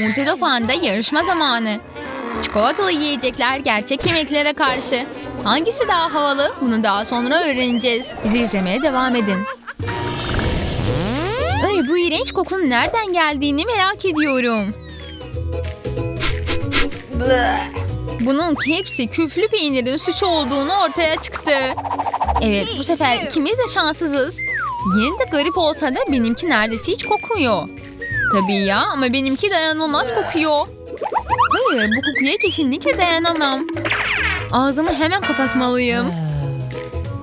Multidofan'da yarışma zamanı. Çikolatalı yiyecekler gerçek yemeklere karşı. Hangisi daha havalı? Bunu daha sonra öğreneceğiz. Bizi izlemeye devam edin. Ay, bu iğrenç kokunun nereden geldiğini merak ediyorum. Bunun hepsi küflü peynirin suçu olduğunu ortaya çıktı. Evet bu sefer ikimiz de şanssızız. Yine de garip olsa da benimki neredeyse hiç kokmuyor. Tabii ya ama benimki dayanılmaz kokuyor. Hayır bu kokuya kesinlikle dayanamam. Ağzımı hemen kapatmalıyım.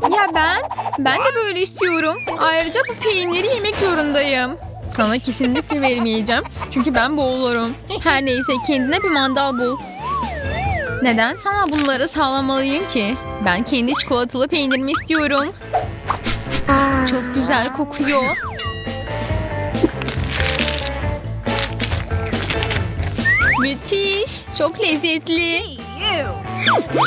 Ya ben? Ben de böyle istiyorum. Ayrıca bu peyniri yemek zorundayım. Sana kesinlikle vermeyeceğim. Çünkü ben boğulurum. Her neyse kendine bir mandal bul. Neden sana bunları sağlamalıyım ki? Ben kendi çikolatalı peynirimi istiyorum. Çok güzel kokuyor. Müthiş. Çok lezzetli.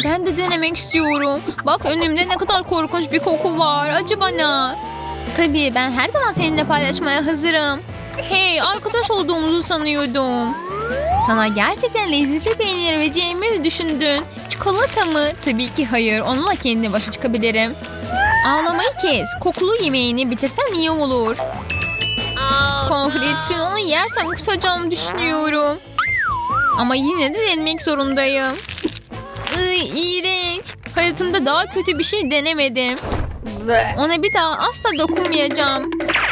Ben de denemek istiyorum. Bak önümde ne kadar korkunç bir koku var. Acı bana. Tabii ben her zaman seninle paylaşmaya hazırım. Hey arkadaş olduğumuzu sanıyordum. Sana gerçekten lezzetli peynir vereceğimi mi düşündün? Çikolata mı? Tabii ki hayır. Onunla kendi başa çıkabilirim. Ağlamayı kes. Kokulu yemeğini bitirsen iyi olur. Konkretsin onu yersem kusacağımı düşünüyorum. Ama yine de denemek zorundayım. Iy, iğrenç. Hayatımda daha kötü bir şey denemedim. Ona bir daha asla dokunmayacağım.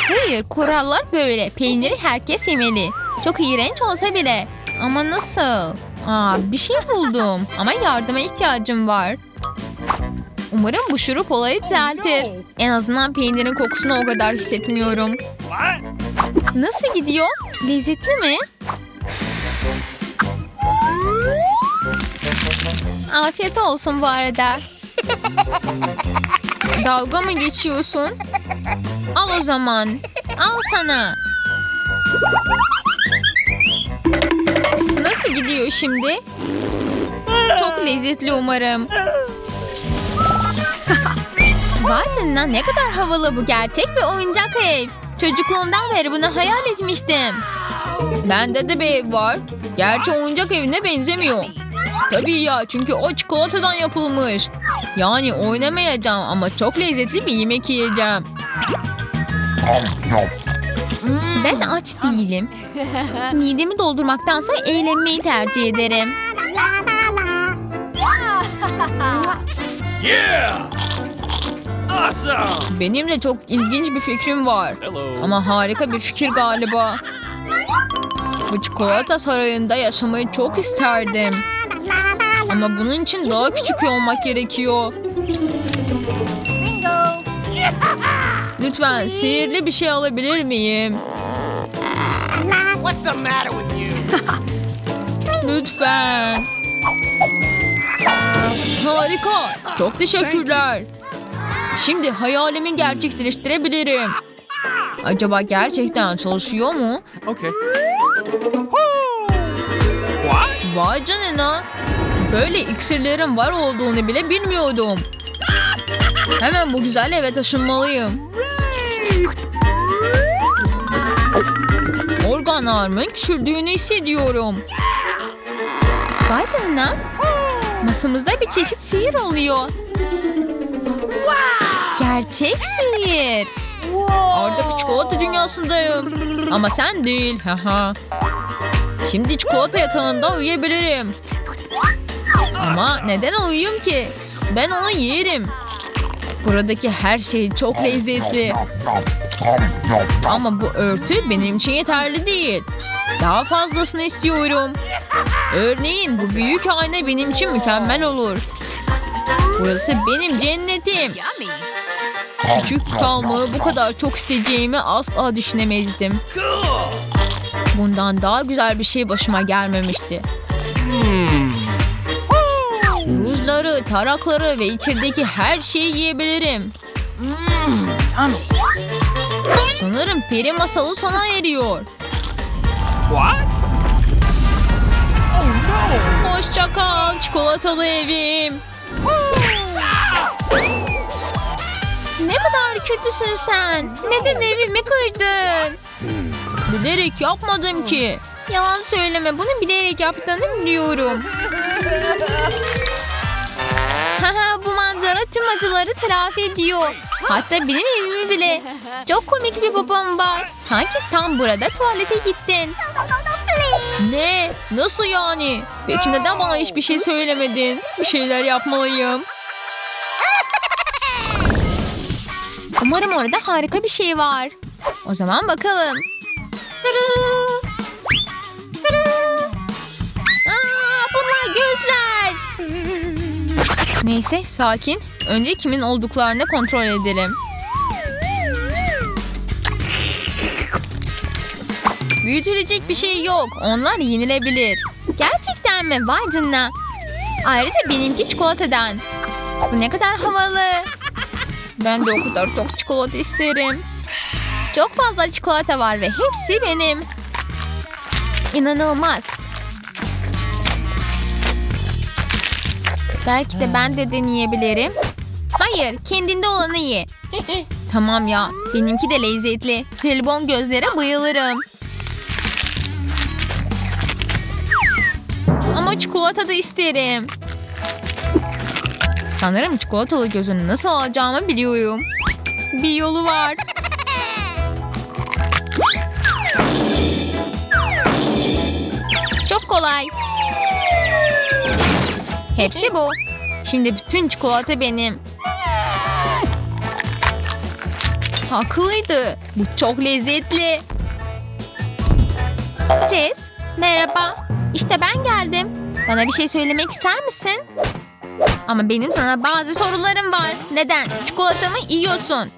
Hayır kurallar böyle. Peyniri herkes yemeli. Çok iğrenç olsa bile. Ama nasıl? Aa, bir şey buldum. Ama yardıma ihtiyacım var. Umarım bu şurup olayı düzeltir. En azından peynirin kokusunu o kadar hissetmiyorum. Nasıl gidiyor? Lezzetli mi? Afiyet olsun bu arada. Dalga mı geçiyorsun? Al o zaman. Al sana. Nasıl gidiyor şimdi? Çok lezzetli umarım. Canına ne kadar havalı bu gerçek bir oyuncak ev. Çocukluğumdan beri bunu hayal etmiştim. Bende de bir ev var. Gerçi oyuncak evine benzemiyor. Tabii ya çünkü o çikolatadan yapılmış. Yani oynamayacağım ama çok lezzetli bir yemek yiyeceğim. Ben aç değilim. Midemi doldurmaktansa eğlenmeyi tercih ederim. Yeah! Awesome! Benim de çok ilginç bir fikrim var. Hello. Ama harika bir fikir galiba. Bu çikolata sarayında yaşamayı çok isterdim. Ama bunun için daha küçük olmak gerekiyor. Lütfen sihirli bir şey alabilir miyim? What's the matter with you? Lütfen. Harika. Çok teşekkürler. Şimdi hayalimi gerçekleştirebilirim. Acaba gerçekten çalışıyor mu? Okay. Vay canına. Böyle iksirlerin var olduğunu bile bilmiyordum. Hemen bu güzel eve taşınmalıyım. Organlarımın küçüldüğünü hissediyorum. Vay canına. Masamızda bir çeşit sihir oluyor. Gerçek sihir. Artık çikolata dünyasındayım. Ama sen değil. Haha. Şimdi çikolata yatağında uyuyabilirim. Ama neden uyuyayım ki? Ben onu yerim. Buradaki her şey çok lezzetli. Ama bu örtü benim için yeterli değil. Daha fazlasını istiyorum. Örneğin bu büyük ayna benim için mükemmel olur. Burası benim cennetim. Küçük kalmayı bu kadar çok isteyeceğimi asla düşünemezdim. Bundan daha güzel bir şey başıma gelmemişti. Rujları, tarakları ve içerideki her şeyi yiyebilirim. Sanırım peri masalı sona eriyor. What? Hoşça kal çikolatalı evim. Ne kadar kötüsün sen. Neden evimi kırdın? Bilerek yapmadım ki. Yalan söyleme. Bunu bilerek yaptığını biliyorum. Bu manzara tüm acıları telafi ediyor. Hatta benim evimi bile. Çok komik bir babam var. Sanki tam burada tuvalete gittin. Ne? Nasıl yani? Peki neden bana hiçbir şey söylemedin? Bir şeyler yapmalıyım. Umarım orada harika bir şey var. O zaman bakalım. Neyse sakin. Önce kimin olduklarını kontrol edelim. Büyütülecek bir şey yok. Onlar yenilebilir. Gerçekten mi? Vay canına. Ayrıca benimki çikolatadan. Bu ne kadar havalı. Ben de o kadar çok çikolata isterim. Çok fazla çikolata var ve hepsi benim. İnanılmaz. Belki de ben de deneyebilirim. Hayır, kendinde olanı ye. tamam ya, benimki de lezzetli. Jelibon gözlere bayılırım. Ama çikolata da isterim. Sanırım çikolatalı gözünü nasıl alacağımı biliyorum. Bir yolu var. Kolay. Hepsi bu. Şimdi bütün çikolata benim. Haklıydı. Bu çok lezzetli. Jess, merhaba. İşte ben geldim. Bana bir şey söylemek ister misin? Ama benim sana bazı sorularım var. Neden? Çikolatamı yiyorsun.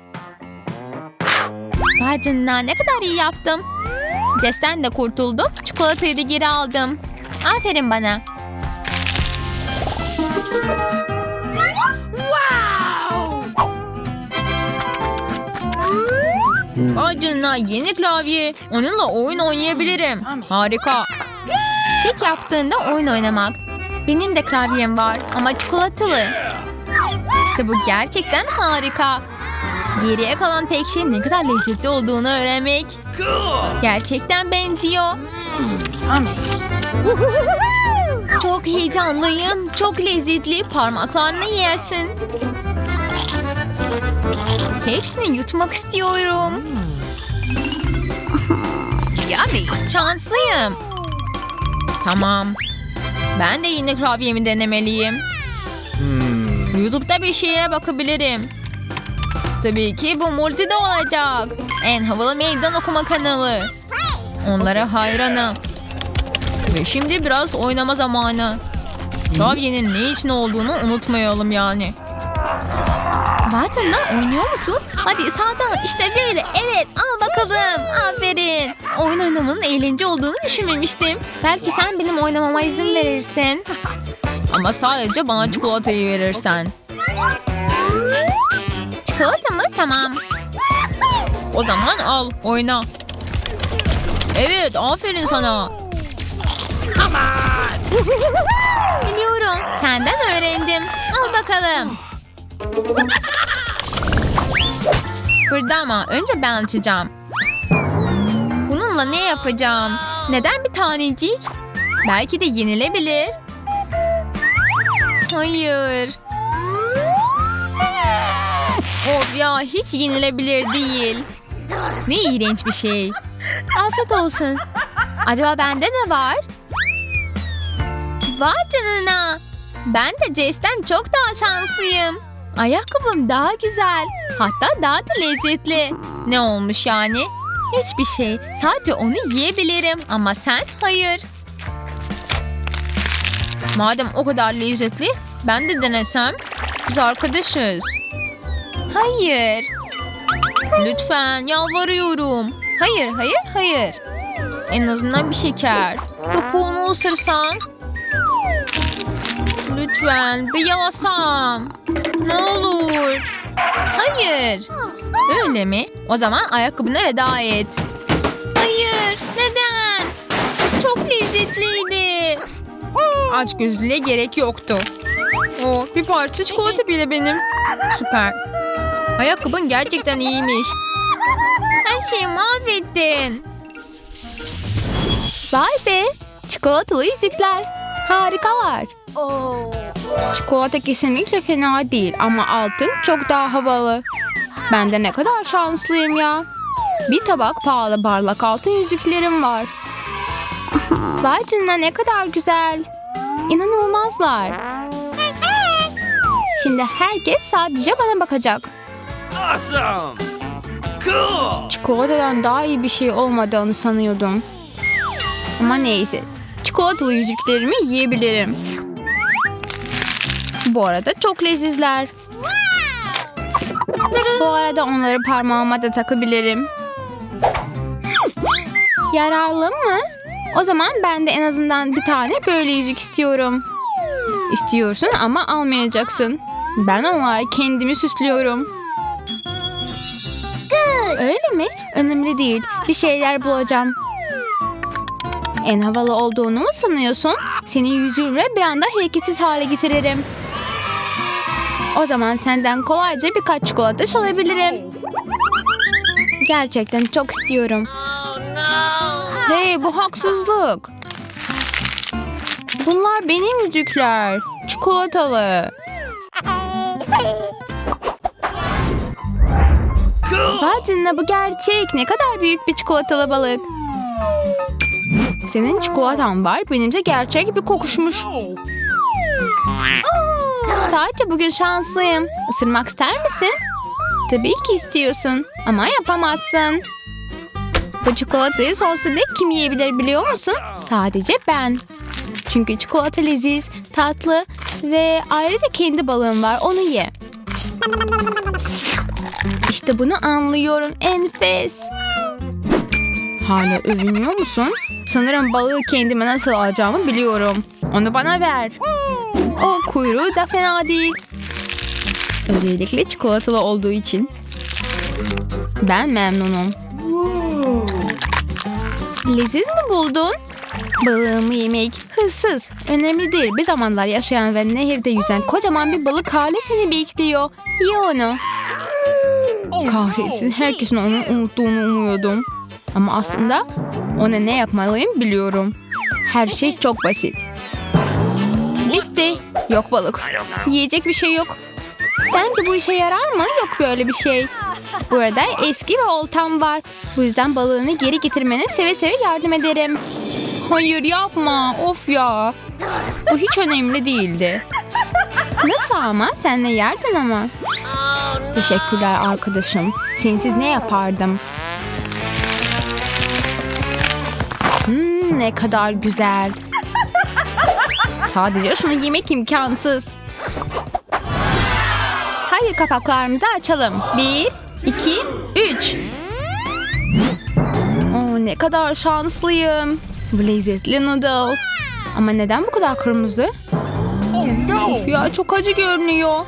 Canına ne kadar iyi yaptım. Jess'ten de kurtuldum. Çikolatayı da geri aldım. Aferin bana. Ay canına yeni klavye. Onunla oyun oynayabilirim. Harika. Tek yaptığında oyun oynamak. Benim de klavyem var ama çikolatalı. İşte bu gerçekten harika. Geriye kalan tek şey ne kadar lezzetli olduğunu öğrenmek. Gerçekten benziyor. Çok heyecanlıyım. Çok lezzetli. Parmaklarını yersin. Hepsini yutmak istiyorum. Yummy. Şanslıyım. Tamam. Ben de yine klavyemi denemeliyim. YouTube'da bir şeye bakabilirim. Tabii ki bu multide olacak. En havalı meydan okuma kanalı. Onlara hayranım. Ve şimdi biraz oynama zamanı. Klavyenin ne için olduğunu unutmayalım yani. Canına oynuyor musun? Hadi sağdan işte böyle evet al bakalım aferin. Oyun oynamanın eğlence olduğunu düşünmemiştim. Belki sen benim oynamama izin verirsin. Ama sadece bana çikolatayı verirsen. Çikolata mı? Tamam. O zaman al oyna. Evet aferin sana. Biliyorum senden öğrendim. Al bakalım. Burada ama önce ben açacağım. Bununla ne yapacağım? Neden bir tanecik? Belki de yenilebilir. Hayır. Of ya hiç yenilebilir değil. Ne iğrenç bir şey. Afiyet olsun. Acaba bende ne var? Vay canına. Ben de Jess'ten çok daha şanslıyım. Ayakkabım daha güzel. Hatta daha da lezzetli. Ne olmuş yani? Hiçbir şey. Sadece onu yiyebilirim ama sen hayır. Madem o kadar lezzetli ben de denesem. Biz arkadaşız. Hayır. Lütfen yalvarıyorum. Hayır, hayır, hayır. En azından bir şeker. Topuğunu ısırsam. Lütfen bir yalasam. Ne olur. Hayır. Öyle mi? O zaman ayakkabına veda et. Hayır. Neden? Çok lezzetliydi. Aç gözlüğe gerek yoktu. O bir parça çikolata bile benim. Süper. Ayakkabın gerçekten iyiymiş. Her şeyi mahvettin. Vay be! Çikolatalı yüzükler. Harikalar. Çikolata kesinlikle fena değil ama altın çok daha havalı. Ben de ne kadar şanslıyım ya. Bir tabak pahalı parlak altın yüzüklerim var. Vay canına ne kadar güzel. İnanılmazlar. Şimdi herkes sadece bana bakacak. Awesome! Cool! Çikolatadan daha iyi bir şey olmadığını sanıyordum. Ama neyse. Çikolatalı yüzüklerimi yiyebilirim. Bu arada çok lezizler. Bu arada onları parmağıma da takabilirim. Yararlı mı? O zaman ben de en azından bir tane böyle yüzük istiyorum. İstiyorsun ama almayacaksın. Ben onları kendimi süslüyorum. Öyle mi? Önemli değil. Bir şeyler bulacağım. En havalı olduğunu mu sanıyorsun? Seni yüzüğümle bir anda hareketsiz hale getiririm. O zaman senden kolayca birkaç çikolata çalabilirim. Gerçekten çok istiyorum. Hey bu haksızlık. Bunlar benim yüzükler. Çikolatalı. Canına bu gerçek. Ne kadar büyük bir çikolatalı balık. Senin çikolatan var, benimse gerçek bir kokuşmuş. Sadece bugün şanslıyım. Isırmak ister misin? Tabii ki istiyorsun ama yapamazsın. Bu çikolatayı sonsuza dek kim yiyebilir biliyor musun? Sadece ben. Çünkü çikolata leziz, tatlı ve ayrıca kendi balığım var onu ye. İşte bunu anlıyorum enfes. Hala övünüyor musun? Sanırım balığı kendime nasıl alacağımı biliyorum. Onu bana ver. O kuyruğu da fena değil. Özellikle çikolatalı olduğu için. Ben memnunum. Leziz mi buldun? Balığımı yemek hırsız. Önemli değil. Bir zamanlar yaşayan ve nehirde yüzen kocaman bir balık hali seni bekliyor. Ye onu. Kahretsin herkesin onu unuttuğunu umuyordum. Ama aslında ona ne yapmalıyım biliyorum. Her şey çok basit. Bitti. Yok balık. Yiyecek bir şey yok. Sence bu işe yarar mı? Yok böyle bir şey. Burada eski ve oltam var. Bu yüzden balığını geri getirmene seve seve yardım ederim. Hayır yapma. Of ya. Bu hiç önemli değildi. Nasıl ama? Sen de yerdin ama. Teşekkürler arkadaşım. Sensiz ne yapardım? Hmm, ne kadar güzel. Sadece şunu yemek imkansız. Hadi kapaklarımızı açalım. Bir, iki, üç. Oo, ne kadar şanslıyım. Bu lezzetli noodle. Ama neden bu kadar kırmızı? Oh no! Ya çok acı görünüyor.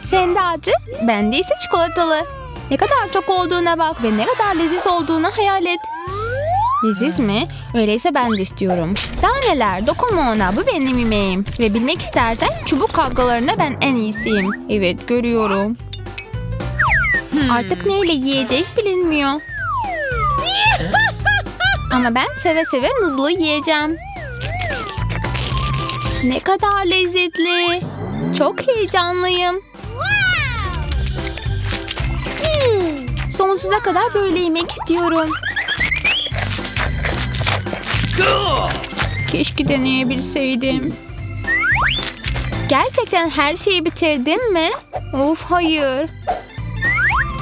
Sende acı, bende ise çikolatalı. Ne kadar çok olduğuna bak ve ne kadar leziz olduğunu hayal et. Leziz mi? Öyleyse ben de istiyorum. Daha neler? Dokunma ona. Bu benim yemeğim. Ve bilmek istersen çubuk kavgalarında ben en iyisiyim. Evet görüyorum. Artık neyle yiyecek bilinmiyor. Ama ben seve seve noodle'ı yiyeceğim. Ne kadar lezzetli. Çok heyecanlıyım. Hmm, Sonsuza kadar böyle yemek istiyorum. Cool! Keşke deneyebilseydim. Gerçekten her şeyi bitirdim mi? Of hayır.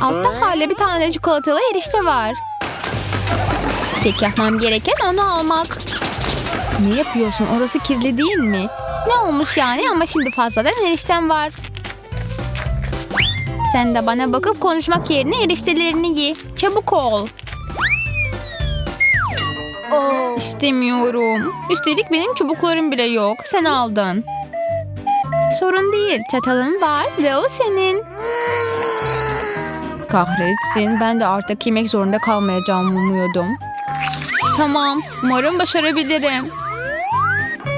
Altta hala bir tane çikolatalı erişte var. Tek yapmam gereken onu almak. Ne yapıyorsun? Orası kirli değil mi? Ne olmuş yani ama şimdi fazladan eriştem var. Sen de bana bakıp konuşmak yerine eriştelerini ye. Çabuk ol. İstemiyorum. Üstelik benim çubuklarım bile yok. Sen aldın. Sorun değil. Çatalım var ve o senin. Kahretsin. Ben de artık yemek zorunda kalmayacağımı umuyordum. Tamam. Umarım başarabilirim.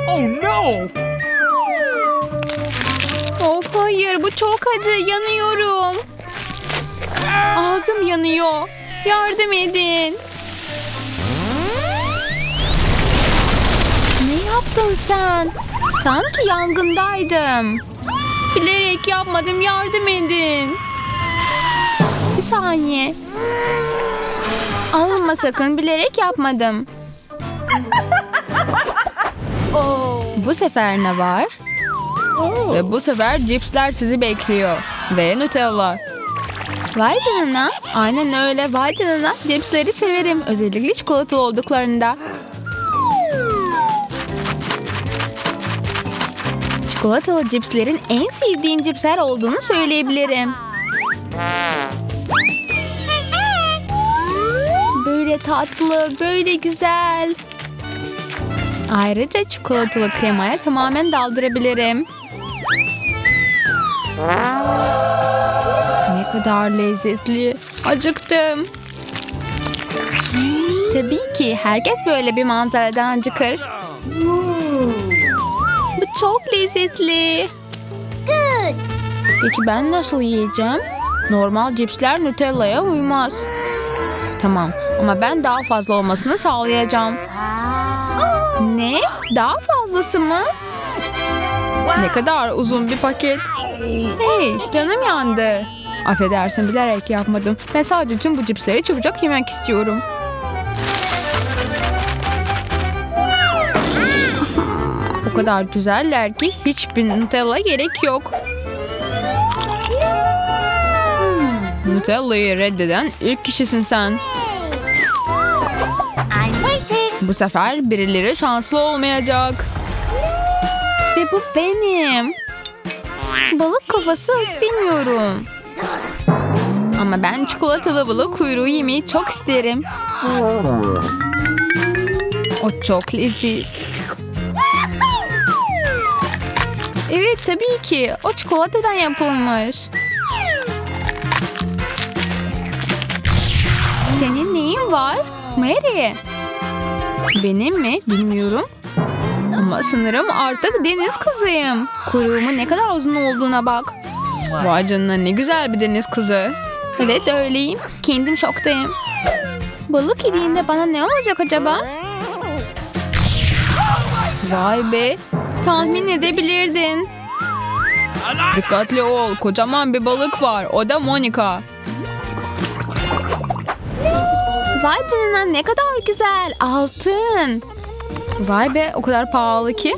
Oh no! Of hayır bu çok acı. Yanıyorum. Ağzım yanıyor. Yardım edin. Yaptın sen? Sanki yangındaydım. Bilerek yapmadım yardım edin. Bir saniye. Alınma sakın bilerek yapmadım. Bu sefer ne var? Ve bu sefer cipsler sizi bekliyor. Ve Nutella. Vay canına. Aynen öyle. Vay canına. Cipsleri severim. Özellikle çikolatalı olduklarında. Çikolatalı cipslerin en sevdiğim cipsler olduğunu söyleyebilirim. Böyle tatlı, böyle güzel. Ayrıca çikolatalı kremaya tamamen daldırabilirim. Ne kadar lezzetli. Acıktım. Tabii ki herkes böyle bir manzaradan acıkır. Çok lezzetli. Peki ben nasıl yiyeceğim? Normal cipsler Nutella'ya uymaz. Tamam ama ben daha fazla olmasını sağlayacağım. Ne? Daha fazlası mı? Ne kadar uzun bir paket. Hey canım yandı. Affedersin bilerek yapmadım. Ben sadece tüm bu cipsleri çabucak yemek istiyorum. O kadar güzeller ki hiçbir Nutella gerek yok. Nutella'yı reddeden ilk kişisin sen. Bu sefer birileri şanslı olmayacak. Ve bu benim. Balık kafası istemiyorum. Ama ben çikolatalı balık kuyruğu yemeyi çok isterim. O çok leziz. Evet tabii ki. O çikolatadan yapılmış. Senin neyin var? Mary. Benim mi? Bilmiyorum. Ama sanırım artık deniz kızıyım. Kuyruğumun ne kadar uzun olduğuna bak. Vay canına ne güzel bir deniz kızı. Evet öyleyim. Kendim şoktayım. Balık yediğinde bana ne olacak acaba? Vay be. Tahmin edebilirdin. Dikkatli ol. Kocaman bir balık var. O da Monica. Vay canına ne kadar güzel. Altın. Vay be o kadar pahalı ki.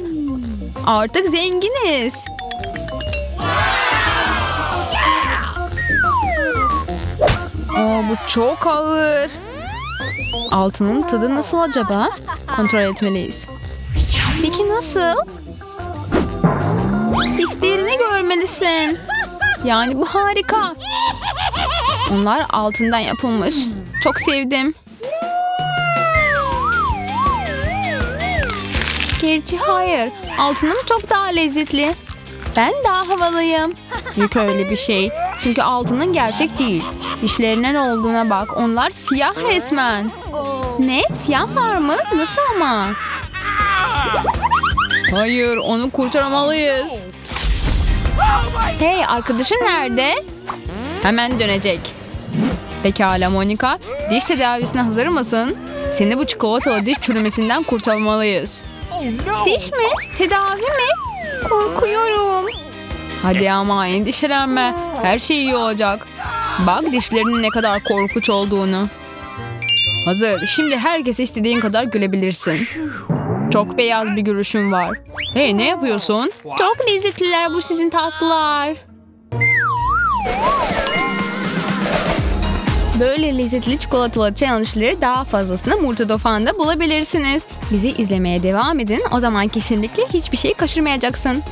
Artık zenginiz. Oo, bu çok ağır. Altının tadı nasıl acaba? Kontrol etmeliyiz. Peki nasıl? Dişlerini görmelisin. Yani bu harika. Onlar altından yapılmış. Çok sevdim. Gerçi hayır. Altınım çok daha lezzetli. Ben daha havalıyım. Yok öyle bir şey. Çünkü altının gerçek değil. Dişlerine ne olduğuna bak. Onlar siyah resmen. Ne? Siyahlar mı? Nasıl ama? Hayır, onu kurtarmalıyız. Hey, arkadaşın nerede? Hemen dönecek. Pekala Monica, diş tedavisine hazır mısın? Seni bu çikolatalı diş çürümesinden kurtarmalıyız. Diş mi? Tedavi mi? Korkuyorum. Hadi ama endişelenme. Her şey iyi olacak. Bak dişlerinin ne kadar korkunç olduğunu. Hazır. Şimdi herkese istediğin kadar gülebilirsin. Çok beyaz bir gülüşün var. Hey ne yapıyorsun? Çok lezzetliler bu sizin tatlılar. Böyle lezzetli çikolatalı challenge'ları daha fazlasını Murtada Fan'da bulabilirsiniz. Bizi izlemeye devam edin. O zaman kesinlikle hiçbir şey kaçırmayacaksın.